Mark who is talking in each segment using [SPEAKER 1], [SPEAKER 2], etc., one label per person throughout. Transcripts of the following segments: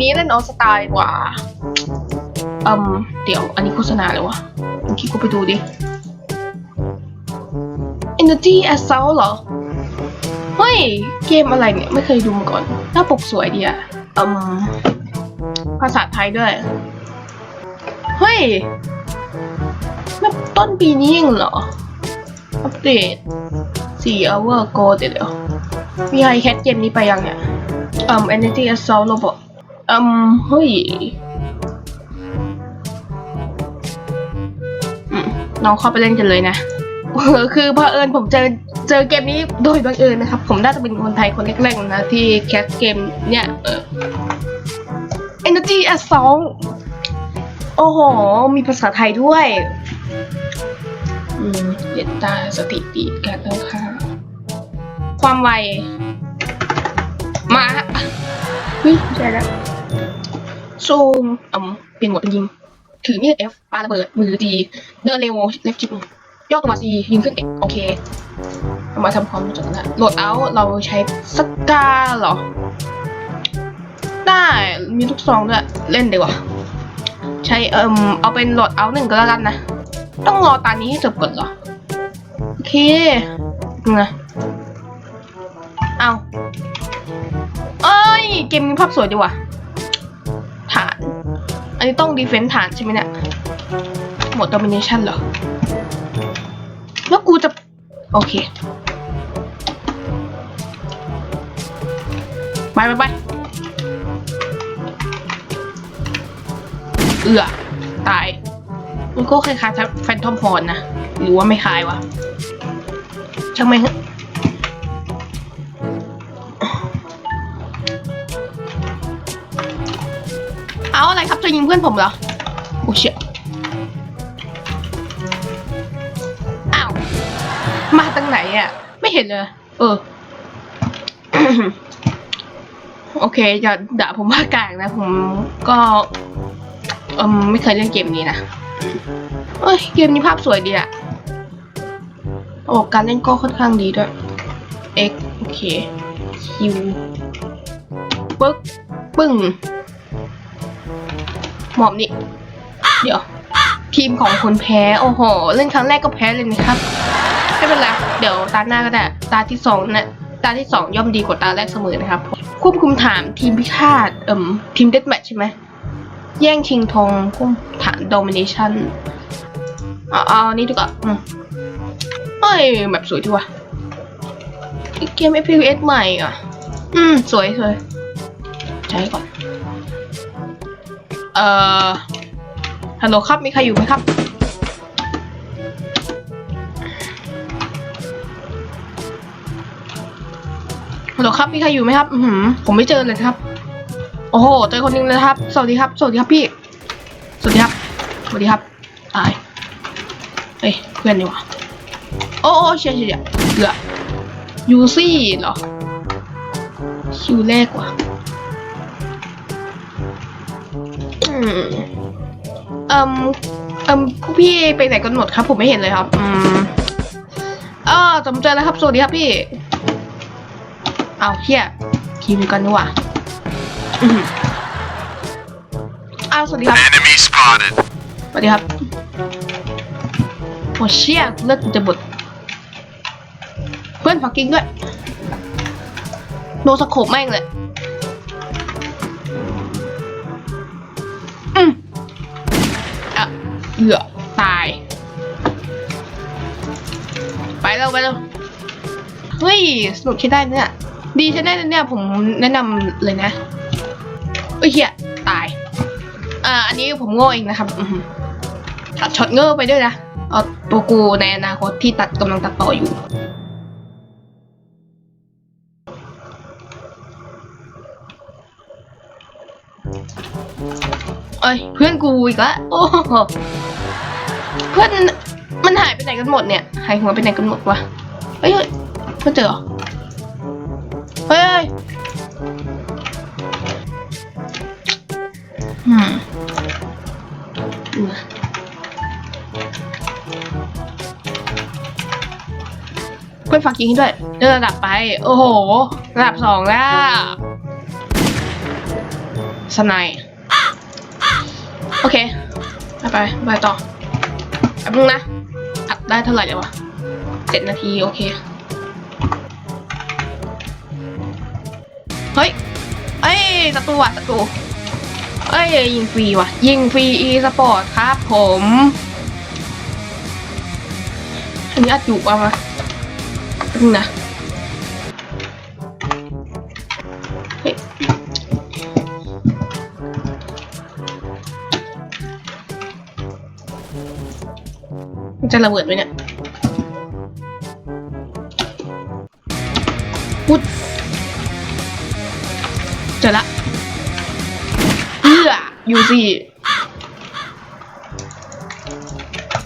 [SPEAKER 1] นี้เล่นออสตาดีกว่าอืมเดี๋ยวอันนี้โฆษณาเลยวะเมื่อกี้กูไปดูดิ Energy Assault เหรอ เฮ้ย เกมอะไรเนี่ย ไม่เคยดูมาก่อน หน้าปกสวยดีอะอืมภาษาไทยด้วย เฮ้ยแบบต้นปีนี้เองเหรอ อัปเดต4 hour ago เดี๋ยวเดี๋ยว มีใครแคสเกมนี้ไปยังเนี่ยอืม Energy Assault Robot อืมเฮ้ยน้องเข้าไปเล่นกันเลยนะคือเอิญผมเจอเจอเกมนี้โดยบังเอิญนะครับ ผมน่าจะเป็นคนไทยคนแรกๆนะที่แคสเกมเนี่ยเออ Energy Assault โอ้โห มีภาษาไทยด้วย อืมเด็ดตาสถิติการตั้งค่าความไว มาเฮ้ยใช่แล้ว ซูมอืมเปลี่ยนหมดเป็นยิง ถือมีด F ปาระเบิด มือดี เดินเร็วเล็บจิบย่อตัว C ยิงขึ้น X โอเค มาทำความรู้จักกันนะโหลดเอาเราใช้สกาเหรอ ได้มีลูกซองด้วย เล่นดีกว่า ใช้เอิมเอาเป็นโหลดเอาหนึ่งก็แล้วกันนะ ต้องรอตานี้ให้จบก่อนเหรอ โอเคไงเอาเอ้ย เกมนี้ภาพสวยดีว่ะฐา อันนี้ต้องดีเฟนส์ฐานใช่ไหมเนี่ยหมด domination เหรอ แล้วกูจะ โอเค ไปไปไปเอือตาย มันก็คล้ายๆแฟนทอมพรนะ หรือว่าไม่คล้ายวะช่างไม่ ครับจะยิงเพื่อนผมเหรอ โอ้เชี่ยอ้าว มาตั้งไหนอะ ไม่เห็นเลย เออ โอเคอย่าด่าผมว่ากลางนะ ผมก็เอมไม่เคยเล่นเกมนี้นะเอ้ย เกมนี้ภาพสวยดีอะโอ้การเล่นก็ค่อนข้างดีด้วย X โอเค Q ปึ๊กปึ้ง หมอบนี่เดี๋ยว ทีมของคนแพ้โอ้โห เล่นครั้งแรกก็แพ้เลยนะครับไม่เป็นไรเดี๋ยวตาหน้าก็ได้ตาที่สองนะตาที่สองย่อมดีกว่าตาแรกเสมอนะครับควบคุมฐานทีมพิฆาตเอ่มทีมเดดแมทใช่ไหมแย่งชิงธงควบฐานโดมิเนชันเอาเอาอันนี้ดีกว่าอืมเอ้ยแบบสวยดีว่ะเกม FPS ใหม่อะ อืม สวยสวยใช้ก่อน เอ่อฮัลโหลครับ มีใครอยู่ไหมครับ ฮัลโหลครับ มีใครอยู่ไหมครับ อือหือผมไม่เจอเลยครับ โอ้โห เจอคนนึงเลยครับ สวัสดีครับ สวัสดีครับพี่ สวัสดีครับ สวัสดีครับ ตายเอ้ย เพื่อนนี่ว่าโอ้โอ้เชียร์เชียร์เกือยูซี่เหรอ คิวแรกว่ะ เอ่มเอ่มพวกพี่ไปไหนกันหมดครับ ผมไม่เห็นเลยครับ อืมเออจำเจอแล้วครับ สวัสดีครับพี่ เอาเฮียทีมกันนี่หว่าอืมอ้าวสวัสดีครับ
[SPEAKER 2] Enemy spotted.
[SPEAKER 1] สวัสดีครับโอ้เชี่ยเลือดกูจะบดเพื่อนฝักกิ้งด้วยโนสโคปแม่งเลย เหยื่อตาย ไปแล้วไปแล้วเฮ้ยสนุกใช้ได้เนี่ย ดีใช้ได้เนี่ยผมแนะนำเลยนะเอ้ยเฮียตาย อ่า อันนี้ผมโง่เองนะครับอือหือตัดช็อตเงอไปด้วยนะ เอาตัวกูในอนาคตที่ตัดกำลังตัดต่ออยู่ เอ้ยเพื่อนกูอีกแล้วโอ้โหเพื่อนมันหายไปไหนกันหมดเนี่ยหายหัวไปไหนกันหมดวะเฮ้ยเพื่อนเจอเหรอเฮ้ยอืมเพื่อนฝากยิงให้ด้วยเลื่อนระดับไป โอ้โห ระดับสองแล้วสสไนด์ โอเคไปไป ไปต่อแป๊บนึงนะ อัดได้เท่าไหร่เดี๋ยววะเจ็ดนาที โอเค เฮ้ย เอ้ยศัตรูว่ะศัตรูเอ้ย ยิงฟรีว่ะ ยิงฟรีอีสปอร์ตครับผม อันนี้อัดอยู่ป่ะวะนึงนะ มันจะระเบิดไหมเนี่ยพุดเจอละเอื้อยูซี่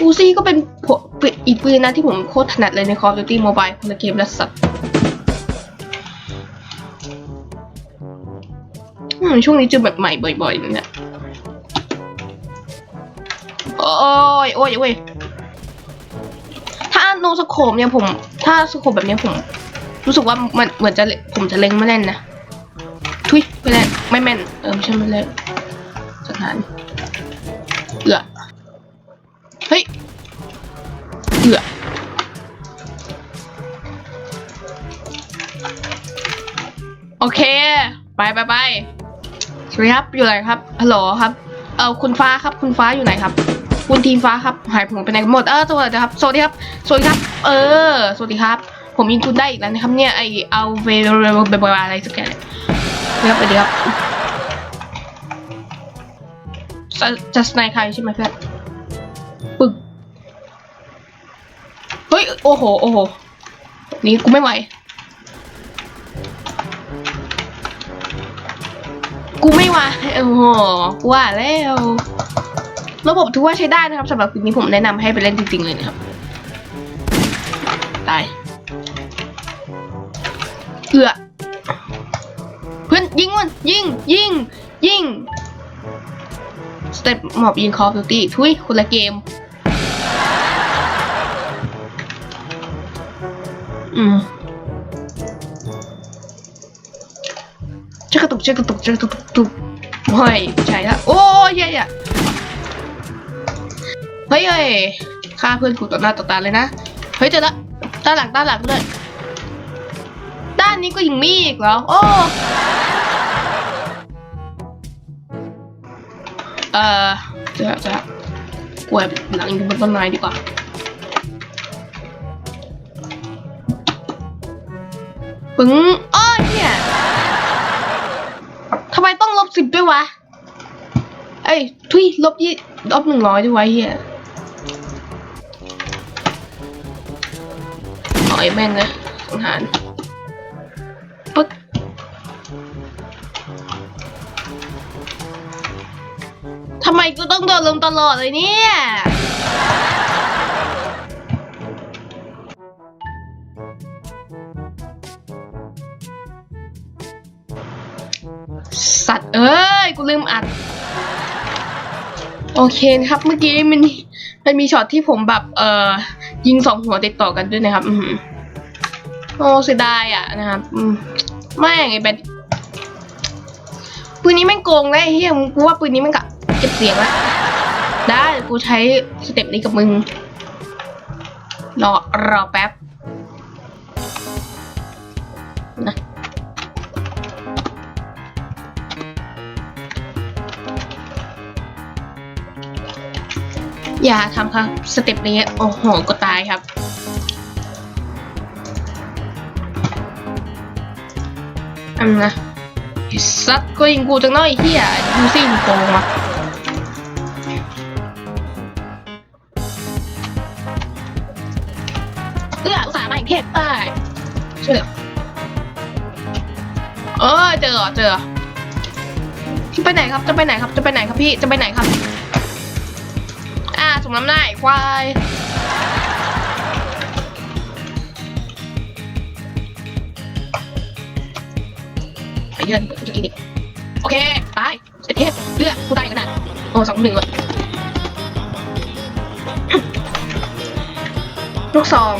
[SPEAKER 1] ยูซี่ก็เป็นผปืนอีกปืนนะที่ผมโคตรถนัดเลยใน Call of Duty Mobile คนละเกมและสัตว์อืมช่วงนี้เจอแบบใหม่บ่อยๆเนี่ยโอ้ยโอ้ยโอ้ย โนสโคปเนี่ยผม ถ้าสโคปแบบนี้ผม รู้สึกว่ามันเหมือนจะผมจะเล็งไม่แน่นนะทุยไม่แน่นไม่แม่นเออไม่ใช่ไม่แน่นสถานเอือเฮ้ยเอือโอเค ไปไปไปสวัสดีครับอยู่ไหนครับฮัลโหลครับเออคุณฟ้าครับคุณฟ้าอยู่ไหนครับ คุณทีมฟ้าครับ หายผมไปไหนหมด เออสวัสดีครับ สวัสดีครับ สวัสดีครับ เออ สวัสดีครับ ผมยิงคุณได้อีกแล้วนะครับเนี่ยไอเอาเวลเบลอะไรสักอย่างเนี่ยสวัสดีครับสวัสดีครับจะจะสไนใครใช่ไหมเพื่อนปึกเฮ้ย โอ้โห โอ้โห นี่กูไม่ไหว กูไม่ไหวโอ้โห กูว่าแล้ว ระบบถือว่าใช้ได้นะครับสำหรับคลิปนี้ผมแนะนำให้ไปเล่นจริงๆเลยนะครับตายเอือเพื่อนยิงมันยิงยิงยิงสเต็ปหมอบยิงคอฟ f ิ u ตี้ทุยคนละเกม อืมเจะกระตุกเจะกระตุกเจะกระตุกตุกโอ้ยใช่ละโอ้ยเหี้ย เฮ้ยเฮ้ยฆ่าเพื่อนกูต่อหน้าต่อตาเลยนะ เฮ้ยเจอละด้านหลังด้านหลังเลยด้านนี้ก็ยังมีอีกเหรอ โอ้เออจอเจอกลัวหลังอยู่บนต้นไม้ดีกว่า ปึ้งอ้อเนี่ยทำไมต้องลบสิบด้วยวะ เอ้ย ทุยลบยี่ลบหนึ่งร้อยด้วยวะเฮีย ไอ้แม่งนะสังหารปึ๊กทำไมกูต้องโดนลงตลอดเลยเนี่ย สัตว์เอ้ย กูลืมอัด โอเคครับเมื่อกี้มันมันมีช็อตที่ผมแบบ เออ ยิงสองหัวติดต่อกันด้วยนะครับ อือหือโอ้เสียดายอะนะครับมไม่ไงเป็นปืนนี้แม่งโกงได้เฮียมึงกูว่าปืนนี้แม่งกะเก็บเสียงละได้กูใช้สเต็ปนี้กับมึง รอรอแป๊บนะ อย่าทำครับ สเต็ปนี้ โอ้โห ก็ตายครับ อันนะไอ้สัตว์ก็ยิงกูจังน้อยเฮียดูสิมึงโกงวะเอื้ออุตส่าห์มาอีกเทพเอ้ช่วยเหลือเออเจอเจอจะไปไหนครับ จะไปไหนครับ จะไปไหนครับพี่ จะไปไหนครับ มน้ำหน้าไอ้ควายไปเยือนจุดกินโอเค ตายเสร็จเทพเลือกกูตายอีกขนาดโอ้สองหนึ่งเลยลูกซอง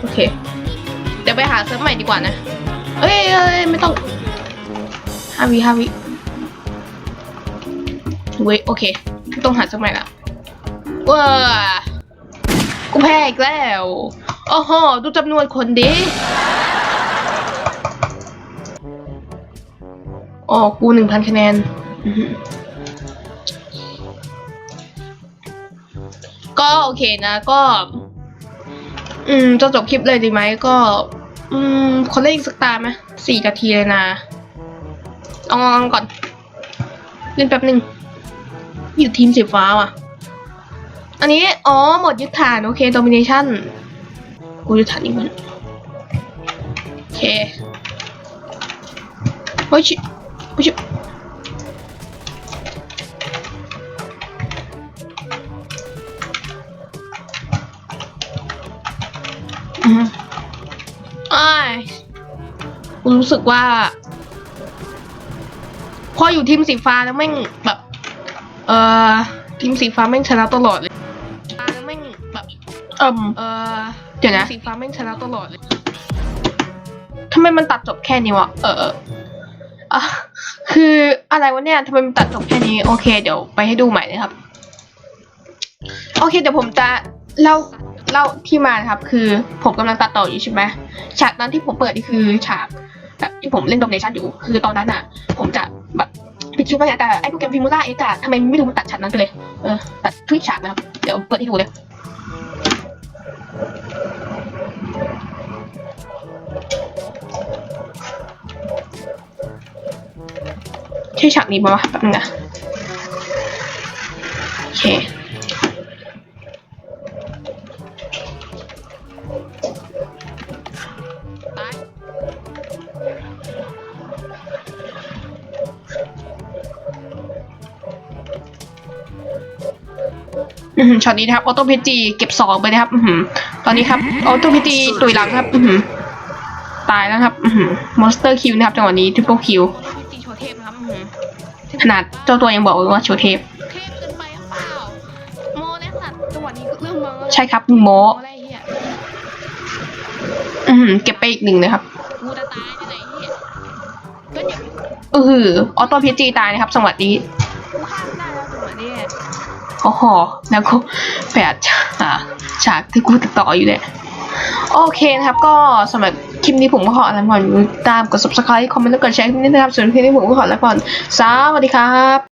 [SPEAKER 1] โอเค เดี๋ยวไปหาเซิร์ฟใหม่ดีกว่านะ เอ้ยเอ้ยไม่ต้องห้าวิห้าวิเว้ยโอเค ต้องหาสักใหม่ละ ว้ากูแพ้อีกแล้วโอ้โหดูจำนวนคนดิอ๋อกูหนึ่งพันคะแนน ก็โอเคนะ ก็ อืม จะจบคลิปเลยดีไหมก็ อืม คนเล่นอีกสักตาไหมสี่นาทีเลยนะเอางก่อน เล่นแป๊บหนึ่งอยู่ทีมสีฟ้าว่ะ อันนี้ อ๋อ หมดยึดฐาน โอเค domination กูยึดฐานอีกมันโอเคเฮ้ยชิเฮ้ยชิอืมอ้ายกูรู้สึกว่า พออยู่ทีมสีฟ้าแล้วแม่งแบบ เอ่อ ทีมสีฟ้าแม่งชนะตลอดเลย เอ่มเอ่อเดี๋ยวนะสีฟ้าแม่งชนะตลอดเลยทำไมมันตัดจบแค่นี้วะเออเอออะคืออะไรวะเนี่ยทำไมมันตัดจบแค่นี้ โอเค เดี๋ยวไปให้ดูใหม่นะครับ โอเคเดี๋ยวผมจะเล่าเล่าที่มานะครับ คือผมกำลังตัดต่ออยู่ใช่ไหมฉากนั้นที่ผมเปิดนี่คือฉากแบบที่ผมเล่นโดมเนชั่นอยู่ คือตอนนั้นอะ ผมจะแบบปิดคลิปไว้อะแต่ไอ้โปรแกรมฟิมูล่าเอ็กอะทำไมไม่รู้มันตัดฉากนั้นไปเลย เออตัดทุกฉากนะครับ เดี๋ยวเปิดให้ดูเลย ใช่ฉากนี้ปะวะแป๊บนึงนะโอเคตายอือหือช็อตนี้นะครับออโต้เพจีเก็บสองไปนะครับอื ตอนนี้ครับออโต้พีจีตุยหลังครับ อือหือตายแล้วครับ อือหือมอนสเตอร์คิวนะครับจังหวะนี้ทริปเปิลคิวพีจีโชว์เทพนะครับอือหือขนาดเจ้าตัวยังบอกเลยว่าโชว์เทพเทพเกินไปหรือเปล่าโมและสัตว์จังหวะนี้เริ่มมองแล้วใช่ครับโม
[SPEAKER 2] อะไรเหี้ย
[SPEAKER 1] อืมเก็บไปอีกหนึ่งนะครับ
[SPEAKER 2] กูจะตายที่ไหนเหี้ยก็อย่า
[SPEAKER 1] เออออโต้พีจีตายนะครับจังหวะนี้ โอ้โหแล้วก็แปดฉากฉากที่กูติดต่ออยู่เนี่ยโอเคนะครับ ก็สำหรับคลิปนี้ผมก็ขอลาก่อนตามกด subscribe คอมเมนต์แล้วกดแชร์คลิปนี้นะครับ ส่วนคลิปนี้ผมก็ขอลาก่อนสวัสดีครับ